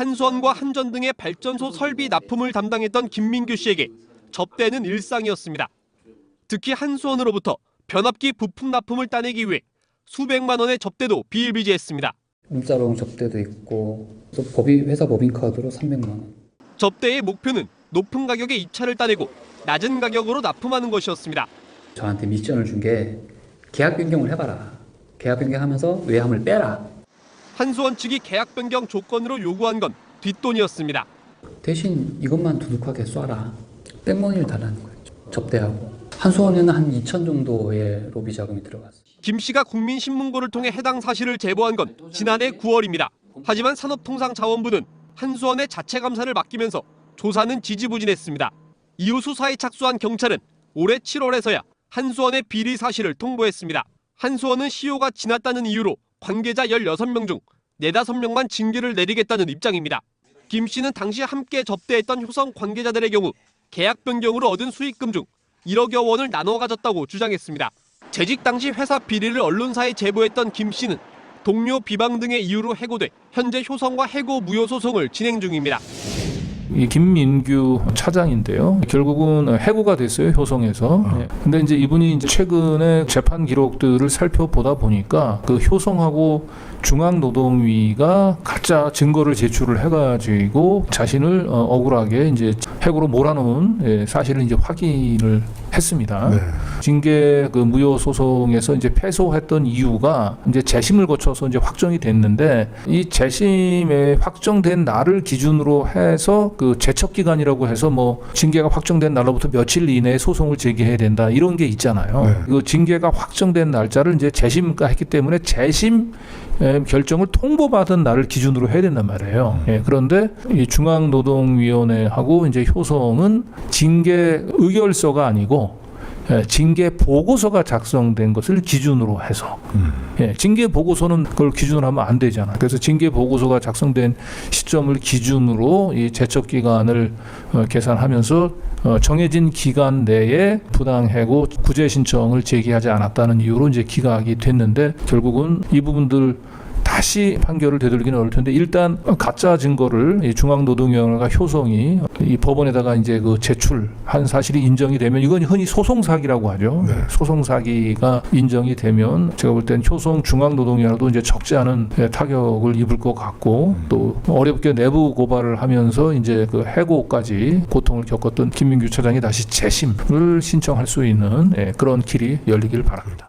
한수원과 한전 등의 발전소 설비 납품을 담당했던 김민규 씨에게 접대는 일상이었습니다. 특히 한수원으로부터 변압기 부품 납품을 따내기 위해 수백만 원의 접대도 비일비재했습니다. 문자로 접대도 있고 또 법인 회사 법인카드로 300만 원. 접대의 목표는 높은 가격에 입차를 따내고 낮은 가격으로 납품하는 것이었습니다. 저한테 미션을 준 게 계약 변경을 해봐라. 계약 변경하면서 외함을 빼라. 한수원 측이 계약 변경 조건으로 요구한 건 뒷돈이었습니다. 대신 이것만 두둑하게 쏴라. 백머니를 달라는 거예요. 접대하고. 한수원에는 한 2천 정도의 로비 자금이 들어갔어요. 김 씨가 국민신문고를 통해 해당 사실을 제보한 건 지난해 9월입니다. 하지만 산업통상자원부는 한수원의 자체 감사를 맡기면서 조사는 지지부진했습니다. 이후 수사에 착수한 경찰은 올해 7월에서야 한수원의 비리 사실을 통보했습니다. 한수원은 시효가 지났다는 이유로 관계자 16명 중 4, 5명만 징계를 내리겠다는 입장입니다. 김 씨는 당시 함께 접대했던 효성 관계자들의 경우 계약 변경으로 얻은 수익금 중 1억여 원을 나눠 가졌다고 주장했습니다. 재직 당시 회사 비리를 언론사에 제보했던 김 씨는 동료 비방 등의 이유로 해고돼 현재 효성과 해고 무효 소송을 진행 중입니다. 이 김민규 차장인데요. 결국은 해고가 됐어요 효성에서. 예. 근데 이제 이분이 이제 최근에 재판 기록들을 살펴보다 보니까 그 효성하고 중앙노동위가 가짜 증거를 제출을 해가지고 자신을 어, 억울하게 이제 해고로 몰아놓은 예, 사실을 이제 확인을 했습니다. 네. 징계 그 무효 소송에서 이제 패소했던 이유가 이제 재심을 거쳐서 이제 확정이 됐는데 이 재심에 확정된 날을 기준으로 해서 그 제척 기간이라고 해서 뭐 징계가 확정된 날로부터 며칠 이내에 소송을 제기해야 된다 이런 게 있잖아요. 네. 그 징계가 확정된 날짜를 이제 재심가 했기 때문에 재심 에, 결정을 통보받은 날을 기준으로 해야 된단 말이에요. 예, 그런데 이 중앙노동위원회하고 이제 효성은 징계 의결서가 아니고 예, 징계 보고서가 작성된 것을 기준으로 해서 음. 예, 징계 보고서는 그걸 기준으로 하면 안 되잖아. 그래서 징계 보고서가 작성된 시점을 기준으로 이 제척 기간을 어, 계산하면서 어, 정해진 기간 내에 부당해고 구제 신청을 제기하지 않았다는 이유로 이제 기각이 됐는데 결국은 이 부분들 다시 판결을 되돌리기는 어려울 텐데 일단 가짜 증거를 이 중앙노동위원회가 효성이 이 법원에다가 이제 그 제출한 사실이 인정이 되면 이건 흔히 소송 사기라고 하죠. 네. 소송 사기가 인정이 되면 제가 볼 땐 효성 중앙노동위원회도 이제 적지 않은 예, 타격을 입을 것 같고 또 어렵게 내부 고발을 하면서 이제 그 해고까지 고통을 겪었던 김민규 차장이 다시 재심을 신청할 수 있는 예, 그런 길이 열리길 바랍니다.